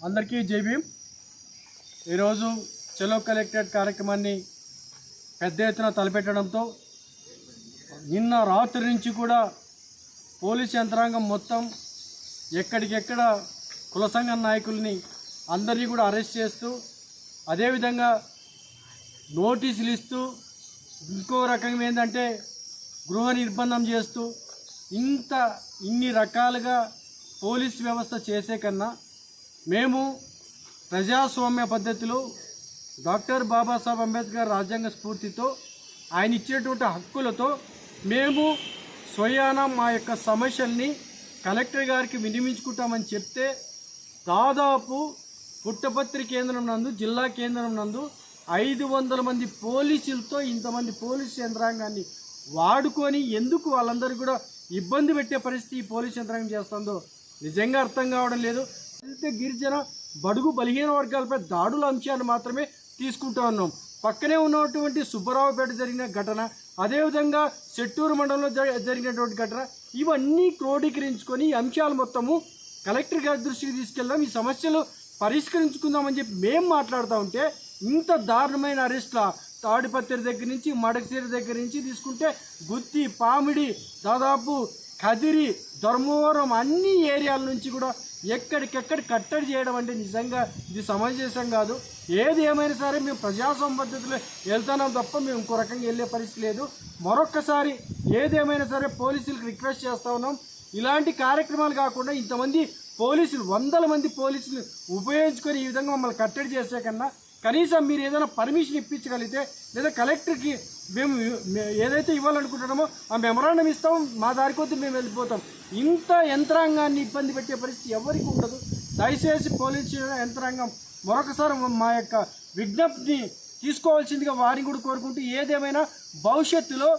అందరికీ జైభీం ఈరోజు చెలో కలెక్టరేట్ కార్యక్రమాన్ని పెద్ద ఎత్తున తలపెట్టడంతో నిన్న రాత్రి నుంచి కూడా పోలీస్ యంత్రాంగం మొత్తం ఎక్కడికెక్కడ కుల సంఘ నాయకుల్ని అందరినీ కూడా అరెస్ట్ చేస్తూ అదేవిధంగా నోటీసులు ఇస్తూ ఇంకో రకంగా ఏంటంటే గృహ నిర్బంధం చేస్తూ ఇంత ఇన్ని రకాలుగా పోలీస్ వ్యవస్థ చేసే కన్నా మేము ప్రజాస్వామ్య పద్ధతిలో డాక్టర్ బాబాసాహెబ్ అంబేద్కర్ రాజ్యాంగ స్ఫూర్తితో ఆయన ఇచ్చేటువంటి హక్కులతో మేము స్వయాన మా యొక్క సమస్యల్ని కలెక్టర్ గారికి వినిమించుకుంటామని చెప్తే దాదాపు పుట్టపత్రి కేంద్రం నందు జిల్లా కేంద్రం నందు ఐదు వందల మంది పోలీసులతో ఇంతమంది పోలీసు యంత్రాంగాన్ని వాడుకొని ఎందుకు వాళ్ళందరూ కూడా ఇబ్బంది పెట్టే పరిస్థితి ఈ పోలీస్ యంత్రాంగం చేస్తుందో నిజంగా అర్థం కావడం లేదు. అయితే గిరిజన బడుగు బలహీన వర్గాలపై దాడుల అంశాన్ని మాత్రమే తీసుకుంటూ ఉన్నాం. పక్కనే ఉన్నటువంటి సుబ్బరావుపేట జరిగిన ఘటన అదేవిధంగా చెట్టూరు మండలంలో జరిగినటువంటి ఘటన ఇవన్నీ క్రోడీకరించుకొని ఈ అంశాలు మొత్తము కలెక్టర్ గారి దృష్టికి తీసుకెళ్దాం. ఈ సమస్యలు పరిష్కరించుకుందామని చెప్పి మేము మాట్లాడుతూ ఉంటే ఇంత దారుణమైన అరెస్ట్ల తాడిపత్రి దగ్గర నుంచి మడకసీర దగ్గర నుంచి తీసుకుంటే గుత్తి పామిడి దాదాపు కదిరి ధర్మవరం అన్ని ఏరియాల నుంచి కూడా ఎక్కడికెక్కడ కట్టడి చేయడం అంటే నిజంగా ఇది సమంజసం కాదు. ఏది ఏమైనా సరే మేము ప్రజాస్వామ్య పద్ధతిలో వెళ్తున్నాం తప్ప మేము ఇంకో రకంగా వెళ్ళే పరిస్థితి లేదు. మరొక్కసారి ఏదేమైనా సరే పోలీసులకు రిక్వెస్ట్ చేస్తా ఉన్నాం. ఇలాంటి కార్యక్రమాలు కాకుండా ఇంతమంది పోలీసులు వందల మంది పోలీసులు ఉపయోగించుకొని ఈ విధంగా మమ్మల్ని కట్టడి చేసే కన్నా కనీసం మీరు ఏదైనా పర్మిషన్ ఇప్పించగలిగితే లేదా కలెక్టర్కి మేము ఏదైతే ఇవ్వాలనుకుంటున్నామో ఆ మెమరాండం ఇస్తాం మా దారి కొద్ది మేము వెళ్ళిపోతాం. ఇంత యంత్రాంగాన్ని ఇబ్బంది పెట్టే పరిస్థితి ఎవరికి ఉండదు. దయచేసి పోలీస్ యంత్రాంగం మరొకసారి మా యొక్క విజ్ఞప్తిని తీసుకోవాల్సిందిగా వారిని కూడా కోరుకుంటూ ఏదేమైనా భవిష్యత్తులో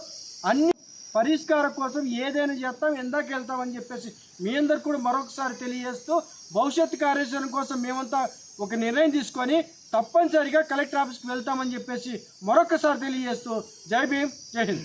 అన్ని పరిష్కారం కోసం ఏదైనా చేస్తాం ఎందాక వెళ్తామని చెప్పేసి మీ అందరు కూడా మరొకసారి తెలియజేస్తూ భవిష్యత్తు కార్యాచరణ కోసం మేమంతా ఒక నిర్ణయం తీసుకొని తప్పనిసరిగా కలెక్టర్ ఆఫీస్కి వెళ్తామని చెప్పేసి మరొకసారి తెలియజేస్తూ జై భీమ్ జై హింద్.